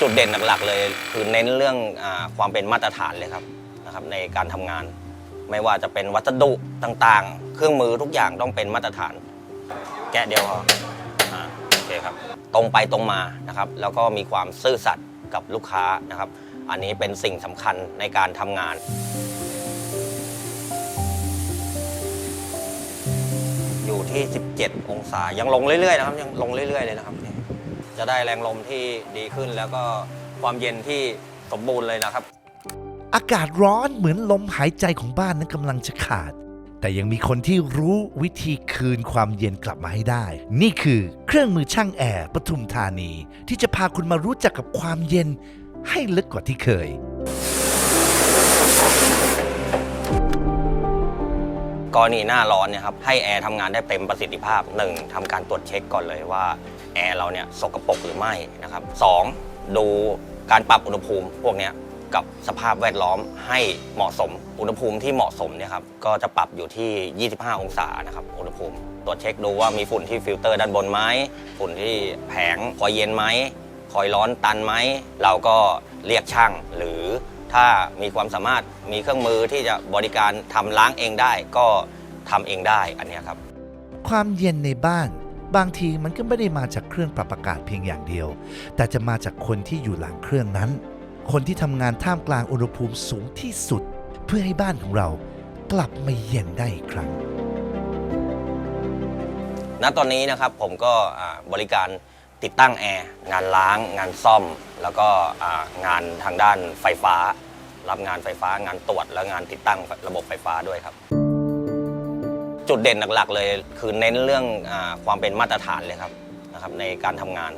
จุดเด่นหลักๆ เลย คือเน้นเรื่องอความเป็นมาตรฐานเลยครับนะครับ ในการทำงาน ไม่ว่าจะเป็นวัสดุต่างๆ เครื่องมือทุกอย่างต้องเป็นมาตรฐาน แกะเดียวพออ่าโอเคครับ ตรงไปตรงมานะครับ แล้วก็มีความซื่อสัตย์กับลูกค้านะครับ อันนี้เป็นสิ่งสำคัญในการทำงานอยู่ที่ 17 องศา ยังลงเรื่อยๆนะครับ ยังลงเรื่อยๆเลยนะครับนี่ จะได้แรงลมที่ดีขึ้น แล้วก็ความเย็นที่สมบูรณ์เลยนะครับ อากาศร้อนเหมือนลมหายใจของบ้านนั้นกำลังจะขาด แต่ยังมีคนที่รู้วิธีคืนความเย็นกลับมาให้ได้ นี่คือเครื่องมือช่างแอร์ปทุมธานี ที่จะพาคุณมารู้จักกับความเย็นให้ลึกกว่าที่เคย กรณีหน้าร้อนเนี่ยครับให้แอร์ทำงานได้เต็มประสิทธิภาพ 1. ทำการตรวจเช็คก่อนเลยว่าแอร์เราเนี่ยสกปรกหรือไม่นะครับ 2. ดูการปรับอุณหภูมิพวกเนี้ยกับสภาพแวดล้อมให้เหมาะสม อุณหภูมิที่เหมาะสมเนี่ยครับก็จะปรับอยู่ที่ 25 องศานะครับอุณหภูมิ ตรวจเช็คดูว่ามีฝุ่นที่ฟิลเตอร์ด้านบนไหมฝุ่นที่แผงคอยเย็นไหมคอยร้อนตันไหมเราก็เรียกช่างหรือ ถ้ามีความสามารถมีเครื่องมือที่จะบริการทำล้างเองได้ก็ทำเองได้อันเนี้ยครับ ความเย็นในบ้านบางทีมันก็ไม่ได้มาจากเครื่องปรับอากาศเพียงอย่างเดียว แต่จะมาจากคนที่อยู่หลังเครื่องนั้น คนที่ทำงานท่ามกลางอุณหภูมิสูงที่สุด เพื่อให้บ้านของเรากลับมาเย็นได้อีกครั้ง ณ ตอนนี้นะครับผมก็อ่าบริการติดตั้งแอร์ งานล้าง งานซ่อม แล้วก็อ่างานทางด้านไฟฟ้า รับงานไฟฟ้างานตรวจและงานติดตั้งระบบไฟฟ้าด้วยครับ จุดเด่นหลักๆ เลยคือเน้นเรื่องอาความเป็นมาตรฐานเลยครับนะครับ ในการทำงาน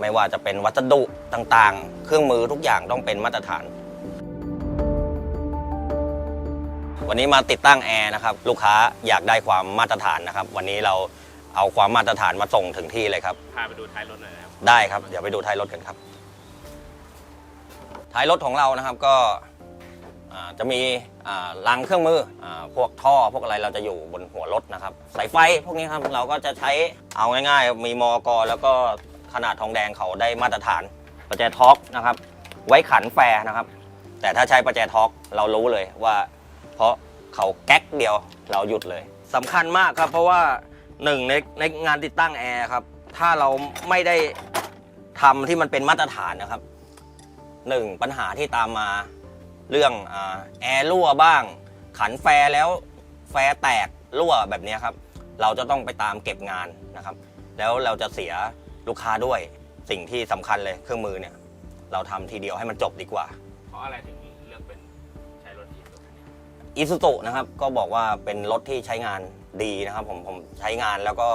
ไม่ว่าจะเป็นวัสดุต่างๆ เครื่องมือทุกอย่างต้องเป็นมาตรฐาน วันนี้มาติดตั้งแอร์นะครับลูกค้าอยากได้ความมาตรฐานนะครับ วันนี้เราเอาความมาตรฐานมาส่งถึงที่เลยครับพาไปดูท้ายรถหน่อยนะครับได้ครับเดี๋ยวไปดูท้ายรถกันครับท้ายรถของเรานะครับก็อ่า จะมีอ่ารังเครื่องมืออพวกท่อพวกอะไรเราจะอยู่บนหัวรถนะครับสายไฟพวกนี้ครับเราก็จะใช้เอาง่ายๆ มีมอกแล้วก็ขนาดทองแดงเขาได้มาตรฐานประแจท็อกนะครับ ไว้ขันแฟนะครับ แต่ถ้าใช้ประแจท็อกเรารู้เลยว่า เพราะเขาแก๊กเดียวเราหยุดเลยสำคัญมากครับเพราะว่าหนึ่งในในงานติดตั้งแอร์ครับถ้าเราไม่ได้ทำที่มันเป็นมาตรฐานนะครับหนึ่งปัญหาที่ตามมา เรื่องอาแอร์รั่วบ้าง ขันแฟร์แล้วแฟร์แตกรั่วแบบเนี้ยครับ เราจะต้องไปตามเก็บงานนะครับ แล้วเราจะเสียลูกค้าด้วยสิ่งที่สำคัญเลยเครื่องมือเนี่ย เราทำทีเดียวให้มันจบดีกว่า เพราะอะไรถึงเลือกเป็นใช้รถอีซูคันนี้อีซูซุนะครับก็บอกว่าเป็นรถที่ใช้งานดีนะครับ ผมผมใช้งานแล้วก็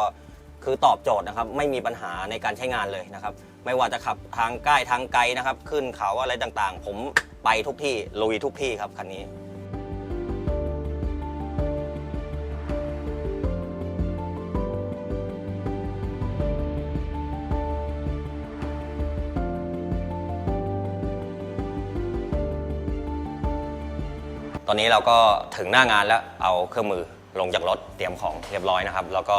คือตอบโจทย์นะครับ ไม่มีปัญหาในการใช้งานเลยนะครับ ไม่ว่าจะขับทางใกล้ทางไกลนะครับ ขึ้นเขาอะไรต่างๆ ผมไปทุกที่ลุยทุกที่ครับคันนี้ตอนนี้เราก็ถึงหน้างานแล้วเอาเครื่องมือลงจากรถเตรียมของเรียบร้อยนะครับ แล้วก็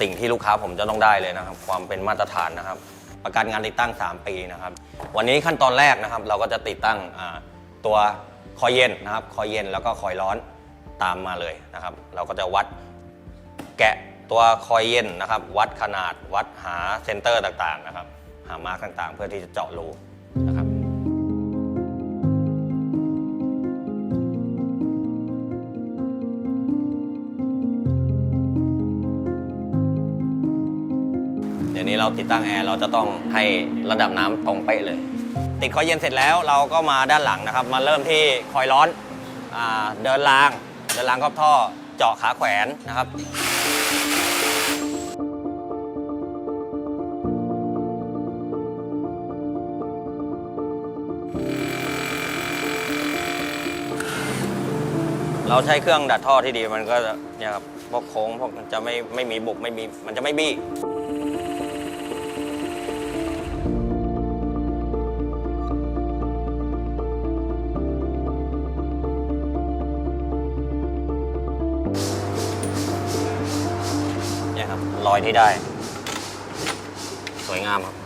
สิ่งที่ลูกค้าผมจะต้องได้เลยนะครับ ความเป็นมาตรฐานนะครับ ประกันงานติดตั้ง 3 ปีนะครับ วันนี้ขั้นตอนแรกนะครับ เราก็จะติดตั้งตัวคอยเย็นนะครับ คอยเย็นแล้วก็คอยร้อนตามมาเลยนะครับ เราก็จะวัดแกะตัวคอยเย็นนะครับ วัดขนาดวัดหาเซนเตอร์ต่างๆนะครับ หามาร์กต่างๆ เพื่อที่จะเจาะรู ดี๋ยวนี้เราติดตั้งแอร์เราจะต้องให้ระดับน้ำตรงเป๊ะเลย ติดคอยเย็นเสร็จแล้วเราก็มาด้านหลังนะครับ มาเริ่มที่คอยร้อนอเดินราง เดินรางครอบท่อเจาะขาแขวนนะครับเราใช้เครื่องดัดท่อที่ดีมันก็เนี่ยครับพวกโค้งพวกมันจะไม่ไม่มีบุบไม่มีมันจะไม่บี้ รอยที่ได้ สวยงามครับ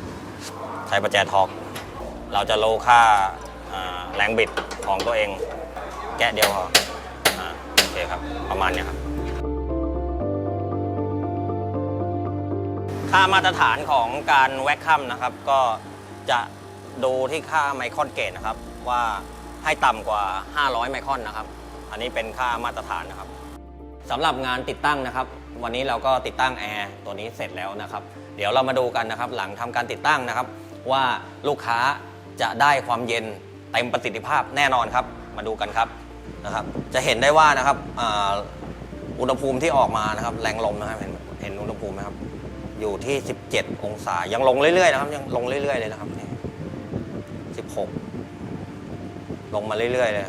ใช้ประแจทอก เราจะโลค่าแรงบิดของตัวเอง แกะเดียวพออโอเคครับ ประมาณนี้ครับ ค่ามาตรฐานของการแวคคัมนะครับ ก็จะดูที่ค่าไมครอนเกตนะครับ ว่าให้ต่ำกว่า 500 ไมครอนนะครับ อันนี้เป็นค่ามาตรฐานนะครับสำหรับงานติดตั้งนะครับ วันนี้เราก็ติดตั้งแอร์ตัวนี้เสร็จแล้วนะครับ เดี๋ยวเรามาดูกันนะครับ หลังทำการติดตั้งนะครับ ว่าลูกค้าจะได้ความเย็นเต็มประสิทธิภาพแน่นอนครับ มาดูกันครับนะครับ จะเห็นได้ว่านะครับอ,อุณหภูมิที่ออกมานะครับ แรงลมนะครับเห็นเห็นอุณหภูมิไหมครับ อยู่ที่ 17 องศายังลงเรื่อยๆนะครับ ยังลงเรื่อยๆเลยนะครับนี่16 ลงมาเรื่อยๆเลย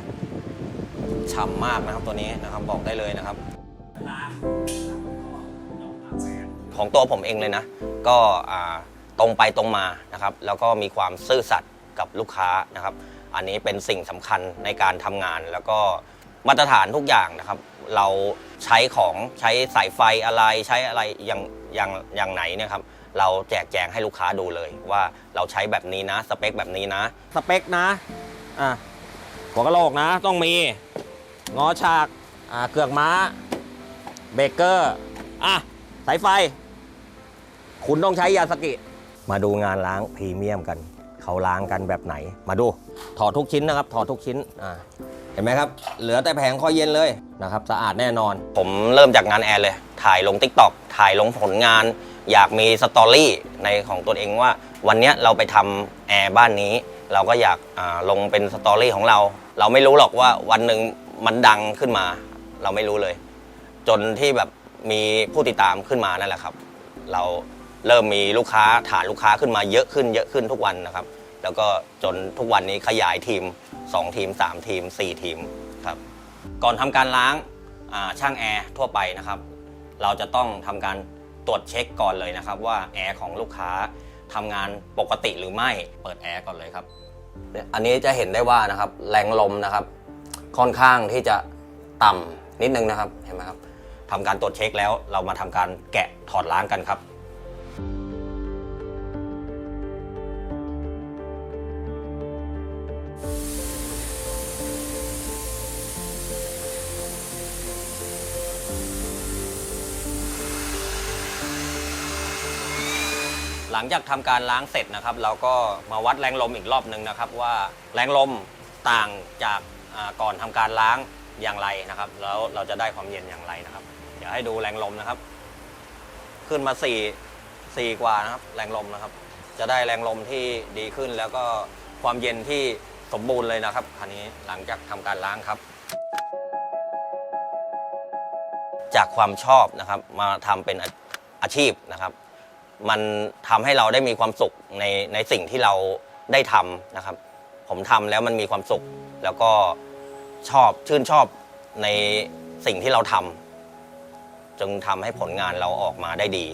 ฉ่ำมากนะครับตัวนี้นะครับบอกได้เลยนะครับ ของตัวผมเองเลยนะ ก็ตรงไปตรงมานะครับ แล้วก็มีความซื่อสัตย์กับลูกค้านะครับ อันนี้เป็นสิ่งสำคัญในการทำงาน แล้วก็มาตรฐานทุกอย่างนะครับ เราใช้ของใช้สายไฟอะไรใช้อะไรอย่างอย่างอย่างไหนเนี่ยครับเราแจกแจงให้ลูกค้าดูเลย ว่าเราใช้แบบนี้นะ สเปคแบบนี้นะ สเปคนะอะหัวกะโหลกนะ ต้องมีงอฉากอ่าเกือกม้าเบรกเกอร์อะสายไฟ คุณต้องใช้ยาสกิ มาดูงานล้างพรีเมียมกัน เขาล้างกันแบบไหน มาดู ถอดทุกชิ้นนะครับ ถอดทุกชิ้นอ่าเห็นไหมครับ เหลือแต่แผงคอยเย็นเลยนะครับ สะอาดแน่นอน ผมเริ่มจากงานแอร์เลย ถ่ายลง t ิ k t o k ถ่ายลงผลงาน อยากมีสตอรี่ในของตัวเองว่า วันนี้เราไปทำแอร์บ้านนี้ เราก็อยากาลงเป็นสตอรี่ของเรา เราไม่รู้หรอกว่าวันหนึ่งมันดังขึ้นมา เราไม่รู้เลย จนที่แบบมีผู้ติดตามขึ้นมานั่นแหละครับ เรา เริ่มมีลูกค้าฐานลูกค้าขึ้นมาเยอะขึ้นเยอะขึ้นทุกวันนะครับ แล้วก็จนทุกวันนี้ขยายทีม 2 ทีม 3 ทีม 4 ทีมครับก่อนทำการล้างช่างแอร์ทั่วไปนะครับ เราจะต้องทำการตรวจเช็คก่อนเลยนะครับ ว่าแอร์ของลูกค้าทำงานปกติหรือไม่เปิดแอร์ก่อนเลยครับอันนี้จะเห็นได้ว่านะครับแรงลมนะครับค่อนข้างที่จะต่ำนิดนึงนะครับเห็นไหมครับทำการตรวจเช็คแล้วเรามาทำการแกะถอดล้างกันครับ หลังจากทำการล้างเสร็จนะครับ เราก็มาวัดแรงลมอีกรอบหนึ่งนะครับ ว่าแรงลมต่างจากก่อนทำการล้างอย่างไรนะครับ แล้วเราจะได้ความเย็นอย่างไรนะครับ เดี๋ยวให้ดูแรงลมนะครับ ขึ้นมา4 4กว่านะครับ แรงลมนะครับ จะได้แรงลมที่ดีขึ้นแล้วก็ความเย็นที่สมบูรณ์เลยนะครับคันนี้หลังจากทำการล้างครับ จากความชอบนะครับ มาทำเป็นออาชีพนะครับ มันทำให้เราได้มีความสุขในในสิ่งที่เราได้ทำนะครับ ผมทำแล้วมันมีความสุข แล้วก็ชอบชื่นชอบในสิ่งที่เราทำจึงทำให้ผลงานเราออกมาได้ดี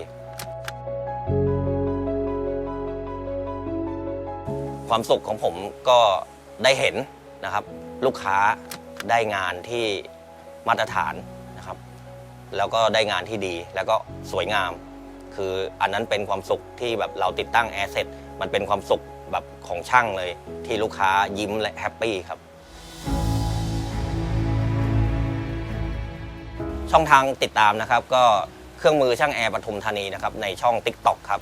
ความสุขของผมก็ได้เห็นนะครับ ลูกค้าได้งานที่มาตรฐานนะครับ แล้วก็ได้งานที่ดีแล้วก็สวยงาม คืออันนั้นเป็นความสุขที่แบบเราติดตั้งแอร์เสร็จมันเป็นความสุขแบบของช่างเลย ที่ลูกค้ายิ้มและแฮปปี้ครับช่องทางติดตามนะครับ ก็เครื่องมือช่างแอร์ปทุมธานีนะครับ ในช่อง TikTok ครับ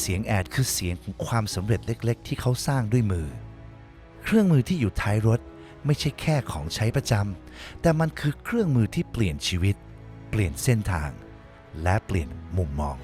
เสียงแอดคือเสียงของความสำเร็จเล็ก ๆ ที่เขาสร้างด้วยมือ เครื่องมือที่อยู่ท้ายรถ ไม่ใช่แค่ของใช้ประจำแต่มันคือเครื่องมือที่เปลี่ยนชีวิต เปลี่ยนเส้นทาง และเปลี่ยนมุมมอง